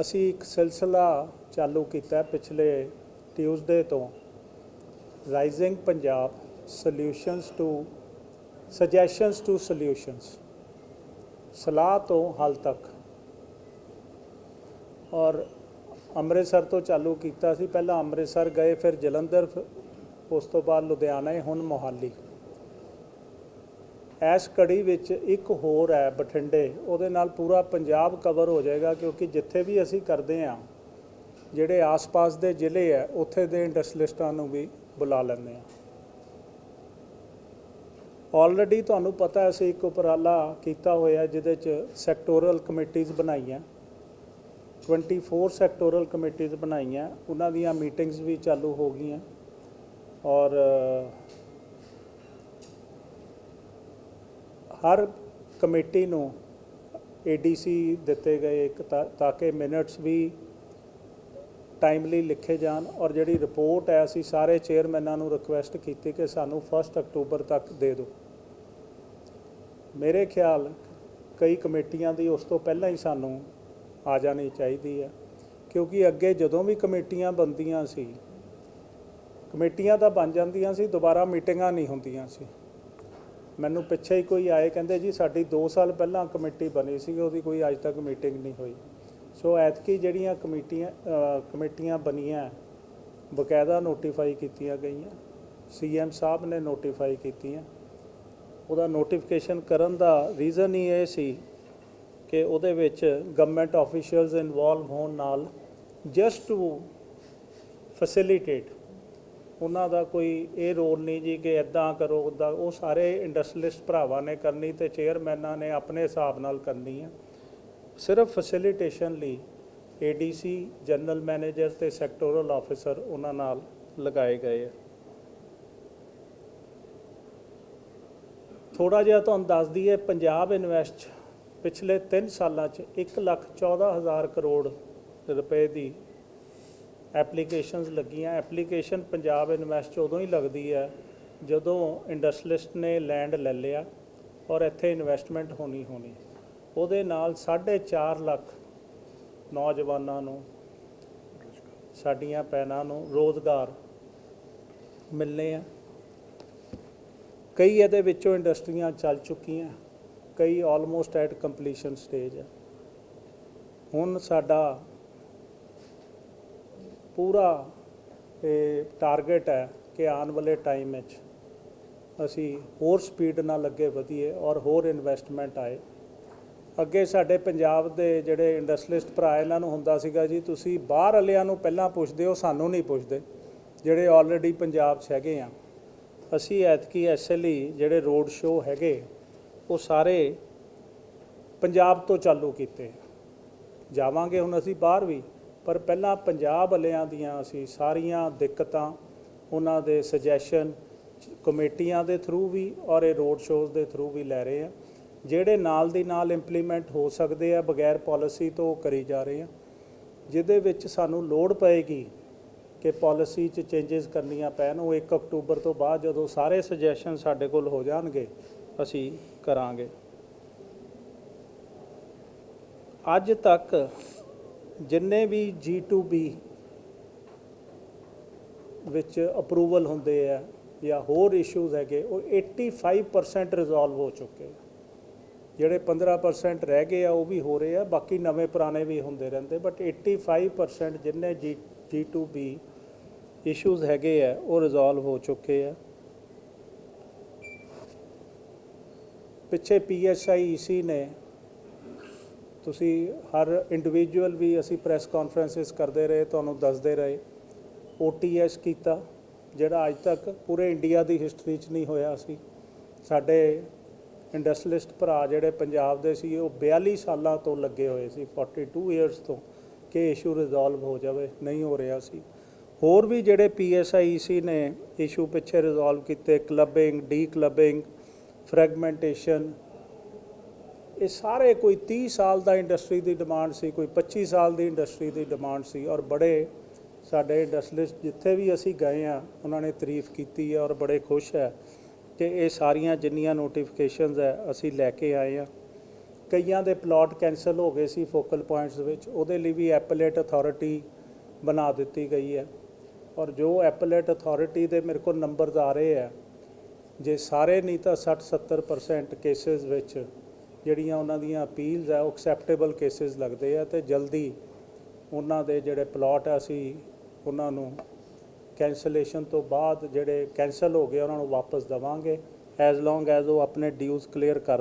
ਅਸੀਂ ਇੱਕ ਸਿਲਸਿਲਾ ਚਾਲੂ ਕੀਤਾ ਪਿਛਲੇ ਟਿਊਜ਼ਡੇ ਤੋਂ। Rising Punjab solutions to suggestions to solutions ਸਲਾਹ ਤੋਂ ਹੱਲ ਤੱਕ। ਔਰ ਅੰਮ੍ਰਿਤਸਰ ਤੋਂ ਚਾਲੂ ਕੀਤਾ ਸੀ। ਪਹਿਲਾਂ ਅੰਮ੍ਰਿਤਸਰ ਗਏ, ਫਿਰ ਜਲੰਧਰ, ਫਿਰ ਉਸ ਤੋਂ ਬਾਅਦ ਲੁਧਿਆਣਾ, ਹੁਣ ਮੋਹਾਲੀ। ਇਸ ਕੜੀ ਵਿੱਚ ਇੱਕ ਹੋਰ ਹੈ ਬਠਿੰਡੇ, ਉਹਦੇ ਨਾਲ ਪੂਰਾ ਪੰਜਾਬ ਕਵਰ ਹੋ ਜਾਏਗਾ ਕਿਉਂਕਿ ਜਿੱਥੇ ਵੀ ਅਸੀਂ ਕਰਦੇ ਹਾਂ, ਜਿਹੜੇ ਆਸ-ਪਾਸ ਦੇ ਜ਼ਿਲ੍ਹੇ ਆ ਉੱਥੇ ਦੇ ਇੰਡਸਟਰੀਲਿਸਟਾਂ ਨੂੰ ਵੀ ਬੁਲਾ ਲੈਂਦੇ ਆ ਆਲਰੇਡੀ ਤੁਹਾਨੂੰ ਪਤਾ ਅਸੀਂ ਇੱਕ ਉਪਰਾਲਾ ਕੀਤਾ ਹੋਇਆ, ਜਿਹਦੇ ਚ ਸੈਕਟੋਰਲ ਕਮੇਟੀਆਂ ਬਣਾਈਆਂ। 24 ਸੈਕਟੋਰਲ ਕਮੇਟੀਆਂ ਬਣਾਈਆਂ, ਉਹਨਾਂ ਦੀਆਂ ਮੀਟਿੰਗਸ ਵੀ ਚਾਲੂ ਹੋ ਗਈਆਂ। ਔਰ ਹਰ ਕਮੇਟੀ ਨੂੰ ਏਡੀਸੀ ਦਿੱਤੇ ਗਏ ਇੱਕ ਤਾਂ ਕਿ ਮਿੰਟਸ ਵੀ ਟਾਈਮਲੀ ਲਿਖੇ ਜਾਣ ਔਰ ਜਿਹੜੀ ਰਿਪੋਰਟ ਹੈ, ਅਸੀਂ ਸਾਰੇ ਚੇਅਰਮੈਨਾਂ ਨੂੰ ਰਿਕੁਐਸਟ ਕੀਤੀ ਕਿ ਸਾਨੂੰ 1 ਅਕਤੂਬਰ ਤੱਕ ਦੇ ਦਿਓ। ਮੇਰੇ ਖਿਆਲ ਕਈ ਕਮੇਟੀਆਂ ਦੀ ਉਸ ਤੋਂ ਪਹਿਲਾਂ ਹੀ ਸਾਨੂੰ ਆ ਜਾਣੀ ਚਾਹੀਦੀ ਹੈ, ਕਿਉਂਕਿ ਅੱਗੇ ਜਦੋਂ ਵੀ ਕਮੇਟੀਆਂ ਬਣਦੀਆਂ ਸੀ, ਕਮੇਟੀਆਂ ਤਾਂ ਬਣ ਜਾਂਦੀਆਂ ਸੀ, ਦੁਬਾਰਾ ਮੀਟਿੰਗਾਂ ਨਹੀਂ ਹੁੰਦੀਆਂ ਸੀ। ਮੈਨੂੰ ਪਿੱਛੇ ਹੀ ਕੋਈ ਆਏ ਕਹਿੰਦੇ ਜੀ ਸਾਡੀ 2 ਸਾਲ ਪਹਿਲਾਂ ਕਮੇਟੀ ਬਣੀ ਸੀ, ਉਹਦੀ ਕੋਈ ਅੱਜ ਤੱਕ ਮੀਟਿੰਗ ਨਹੀਂ ਹੋਈ। ਸੋ ਐਤਕੀ ਜਿਹੜੀਆਂ ਕਮੇਟੀਆਂ ਕਮੇਟੀਆਂ ਬਣੀਆਂ, ਬਕਾਇਦਾ ਨੋਟੀਫਾਈ ਕੀਤੀਆਂ ਗਈਆਂ ਸੀਐਮ ਸਾਹਿਬ ਨੇ ਨੋਟੀਫਾਈ ਕੀਤੀਆਂ। ਉਹਦਾ ਨੋਟੀਫਿਕੇਸ਼ਨ ਕਰਨ ਦਾ ਰੀਜ਼ਨ ਹੀ ਇਹ ਸੀ ਕਿ ਉਹਦੇ ਵਿੱਚ ਗਵਰਨਮੈਂਟ ਆਫੀਸ਼ੀਅਲਸ ਇਨਵੋਲਵ ਹੋਣ ਨਾਲ ਜਸਟ ਟੂ ਫੈਸਿਲਿਟੇਟ ਉਹਨਾਂ ਦਾ ਕੋਈ ਇਹ ਰੋਲ ਨਹੀਂ ਜੀ ਕਿ ਇਦਾਂ ਕਰੋ ਉੱਦਾਂ ਉਹ ਸਾਰੇ ਇੰਡਸਟਰੀਲਿਸਟ ਭਰਾਵਾਂ ਨੇ ਕਰਨੀ ਤੇ ਚੇਅਰਮੈਨਾਂ ਨੇ ਆਪਣੇ ਹਿਸਾਬ ਨਾਲ ਕਰਨੀ ਹੈ ਸਿਰਫ ਫੈਸਿਲਿਟੇਸ਼ਨ ਲਈ ਏਡੀਸੀ ਜਨਰਲ ਮੈਨੇਜਰ ਤੇ ਸੈਕਟੋਰਲ ਆਫੀਸਰ ਉਹਨਾਂ ਨਾਲ ਲਗਾਏ ਗਏ ਆ। ਥੋੜਾ ਜਿਹਾ ਤੁਹਾਨੂੰ ਦੱਸ ਦਈਏ, ਪੰਜਾਬ ਇਨਵੈਸਟ ਪਿਛਲੇ 3 ਸਾਲਾਂ 'ਚ 114000 ਕਰੋੜ ਰੁਪਏ ਦੀ ਐਪਲੀਕੇਸ਼ਨਸ ਲੱਗੀਆਂ। ਐਪਲੀਕੇਸ਼ਨ ਪੰਜਾਬ ਇਨਵੈਸਟ 'ਚ ਉਦੋਂ ਹੀ ਲੱਗਦੀ ਹੈ ਜਦੋਂ ਇੰਡਸਟਰੀਲਿਸਟ ਨੇ ਲੈਂਡ ਲੈ ਲਿਆ ਔਰ ਇੱਥੇ ਇਨਵੈਸਟਮੈਂਟ ਹੋਣੀ ਹੋਣੀ। ਉਹਦੇ ਨਾਲ 4.5 ਲੱਖ ਨੌਜਵਾਨਾਂ ਨੂੰ, ਸਾਡੀਆਂ ਪੈਨਾਂ ਨੂੰ ਰੋਜ਼ਗਾਰ ਮਿਲਨੇ ਆ। ਕਈ ਇਹਦੇ ਵਿੱਚੋਂ ਇੰਡਸਟਰੀਆਂ ਚੱਲ ਚੁੱਕੀਆਂ, ਕਈ ਆਲਮੋਸਟ ਐਟ ਕੰਪਲੀਸ਼ਨ ਸਟੇਜ ਹੈ ਹੁਣ ਸਾਡਾ ਪੂਰਾ, ਇਹ ਟਾਰਗੇਟ ਹੈ ਕਿ ਆਉਣ ਵਾਲੇ ਟਾਈਮ ਵਿੱਚ ਅਸੀਂ ਹੋਰ ਸਪੀਡ ਨਾਲ ਅੱਗੇ ਵਧੀਏ ਔਰ ਹੋਰ ਇਨਵੈਸਟਮੈਂਟ ਆਏ। ਅੱਗੇ ਸਾਡੇ ਪੰਜਾਬ ਦੇ ਜਿਹੜੇ ਇੰਡਸਟਰੀਲਿਸਟ ਭਰਾ ਇਹਨਾਂ ਨੂੰ ਹੁੰਦਾ ਸੀਗਾ ਜੀ, ਤੁਸੀਂ ਬਾਹਰ ਵਾਲਿਆਂ ਨੂੰ ਪਹਿਲਾਂ ਪੁੱਛਦੇ ਹੋ, ਸਾਨੂੰ ਨਹੀਂ ਪੁੱਛਦੇ, ਜਿਹੜੇ ਆਲਰੇਡੀ ਪੰਜਾਬ 'ਚ ਹੈਗੇ ਆ। ਅਸੀਂ ਐਤਕੀ ਐਸਐਲਈ ਜਿਹੜੇ ਰੋਡ ਸ਼ੋਅ ਹੈਗੇ, ਉਹ ਸਾਰੇ ਪੰਜਾਬ ਤੋਂ ਚਾਲੂ ਕੀਤੇ। ਜਾਵਾਂਗੇ ਹੁਣ ਅਸੀਂ ਬਾਹਰ ਵੀ। ਪਰ ਪਹਿਲਾਂ ਪੰਜਾਬ ਵਾਲਿਆਂ ਦੀਆਂ ਅਸੀਂ ਸਾਰੀਆਂ ਦਿੱਕਤਾਂ, ਉਹਨਾਂ ਦੇ ਸੁਜੈਸ਼ਨ ਕਮੇਟੀਆਂ ਦੇ ਥਰੂ ਵੀ ਔਰ ਇਹ ਰੋਡ ਸ਼ੋਅਸ ਦੇ ਥਰੂ ਵੀ ਲੈ ਰਹੇ ਆ, ਜਿਹੜੇ ਨਾਲ ਦੀ ਨਾਲ ਇੰਪਲੀਮੈਂਟ ਹੋ ਸਕਦੇ ਆ, ਬਗੈਰ ਪਾਲਿਸੀ ਤੋਂ ਕਰੀ ਜਾ ਰਹੇ ਆ, ਜਿਹਦੇ ਵਿੱਚ ਸਾਨੂੰ ਲੋੜ ਪਏਗੀ ਕਿ ਪਾਲਿਸੀ 'ਚ ਚੇਂਜਸ ਕਰਨੀਆਂ ਪੈਣ, ਉਹ 1 ਅਕਤੂਬਰ ਤੋਂ ਬਾਅਦ ਜਦੋਂ ਸਾਰੇ ਸੁਜੈਸ਼ਨ ਸਾਡੇ ਕੋਲ ਹੋ ਜਾਣਗੇ, ਅਸੀਂ ਕਰਾਂਗੇ। ਅੱਜ ਤੱਕ ਜਿੰਨੇ ਵੀ G2B ਵਿੱਚ ਅਪਰੂਵਲ ਹੁੰਦੇ ਆ ਜਾਂ ਹੋਰ ਇਸ਼ੂਜ਼ ਹੈਗੇ, ਉਹ 85% ਰਿਜ਼ੋਲਵ ਹੋ ਚੁੱਕੇ ਆ। ਜਿਹੜੇ 15% ਰਹਿ ਗਏ ਆ, ਉਹ ਵੀ ਹੋ ਰਹੇ ਆ, ਬਾਕੀ ਨਵੇਂ ਪੁਰਾਣੇ ਵੀ ਹੁੰਦੇ ਰਹਿੰਦੇ ਬਟ 85% ਜਿੰਨੇ G G2B ਇਸ਼ੂਜ਼ ਹੈਗੇ ਆ, ਉਹ ਰਿਜ਼ੋਲਵ ਹੋ ਚੁੱਕੇ ਆ। ਪਿੱਛੇ PSI EC ਨੇ ਤੁਸੀਂ ਹਰ ਇੰਡੀਵਿਜੂਅਲ ਵੀ ਅਸੀਂ ਪ੍ਰੈਸ ਕਾਨਫਰੰਸਿਸ ਕਰਦੇ ਰਹੇ, ਤੁਹਾਨੂੰ ਦੱਸਦੇ ਰਹੇ। OTS ਕੀਤਾ, ਜਿਹੜਾ ਅੱਜ ਤੱਕ ਪੂਰੇ ਇੰਡੀਆ ਦੀ ਹਿਸਟਰੀ 'ਚ ਨਹੀਂ ਹੋਇਆ ਸੀ। ਸਾਡੇ ਇੰਡਸਟਰੀਲਿਸਟ ਭਰਾ ਜਿਹੜੇ ਪੰਜਾਬ ਦੇ ਸੀ, ਉਹ 42 ਸਾਲਾਂ ਤੋਂ ਲੱਗੇ ਹੋਏ ਸੀ 42 ਇਅਰਸ ਤੋਂ, ਕਿ ਇਸ਼ੂ ਰਿਜ਼ੋਲਵ ਹੋ ਜਾਵੇ, ਨਹੀਂ ਹੋ ਰਿਹਾ ਸੀ। ਹੋਰ ਵੀ ਜਿਹੜੇ PSIEC ਨੇ ਇਸ਼ੂ ਪਿੱਛੇ ਰਿਜ਼ੋਲਵ ਕੀਤੇ ਕਲੱਬਿੰਗ ਡੀ ਕਲੱਬਿੰਗ ਫਰੈਗਮੈਂਟੇਸ਼ਨ ਇਹ ਸਾਰੇ ਕੋਈ 30 ਸਾਲ ਦਾ ਇੰਡਸਟਰੀ ਦੀ ਡਿਮਾਂਡ ਸੀ, ਕੋਈ 25 ਸਾਲ ਦੀ ਇੰਡਸਟਰੀ ਦੀ ਡਿਮਾਂਡ ਸੀ ਔਰ ਬੜੇ ਸਾਡੇ ਇੰਡਸਟਰੀਲਿਸਟ ਜਿੱਥੇ ਵੀ ਅਸੀਂ ਗਏ ਆ ਉਹਨਾਂ ਨੇ ਤਾਰੀਫ ਕੀਤੀ ਹੈ ਔਰ ਬੜੇ ਖੁਸ਼ ਹੈ ਕਿ ਇਹ ਸਾਰੀਆਂ ਜਿੰਨੀਆਂ ਨੋਟੀਫਿਕੇਸ਼ਨਸ ਹੈ, ਅਸੀਂ ਲੈ ਕੇ ਆਏ ਆ ਕਈਆਂ ਦੇ ਪਲਾਟ ਕੈਨਸਲ ਹੋ ਗਏ ਸੀ ਫੋਕਲ ਪੁਆਇੰਟਸ ਵਿੱਚ, ਉਹਦੇ ਲਈ ਵੀ ਐਪਲੇਟ ਅਥਾਰਟੀ ਬਣਾ ਦਿੱਤੀ ਗਈ ਹੈ। ਔਰ ਜੋ ਐਪਲੇਟ ਅਥਾਰਟੀ ਦੇ ਮੇਰੇ ਕੋਲ ਨੰਬਰਸ ਆ ਰਹੇ ਆ ਜੇ ਸਾਰੇ ਨਹੀਂ ਤਾਂ 60 70% ਕੇਸਿਸ ਵਿੱਚ ਜਿਹੜੀਆਂ ਉਹਨਾਂ ਦੀਆਂ ਅਪੀਲਸ ਆ, ਉਹ ਐਕਸੈਪਟੇਬਲ ਕੇਸਿਸ ਲੱਗਦੇ ਆ ਤੇ ਜਲਦੀ ਉਹਨਾਂ ਦੇ ਜਿਹੜੇ ਪਲਾਟ ਆ, ਅਸੀਂ ਉਹਨਾਂ ਨੂੰ ਕੈਂਸਲੇਸ਼ਨ ਤੋਂ ਬਾਅਦ ਜਿਹੜੇ ਕੈਂਸਲ ਹੋ ਗਏ, ਉਹਨਾਂ ਨੂੰ ਵਾਪਸ ਦੇਵਾਂਗੇ ਐਜ਼ ਲੌਂਗ ਐਜ਼ ਉਹ ਆਪਣੇ ਡਿਊਜ਼ ਕਲੀਅਰ ਕਰਦੇ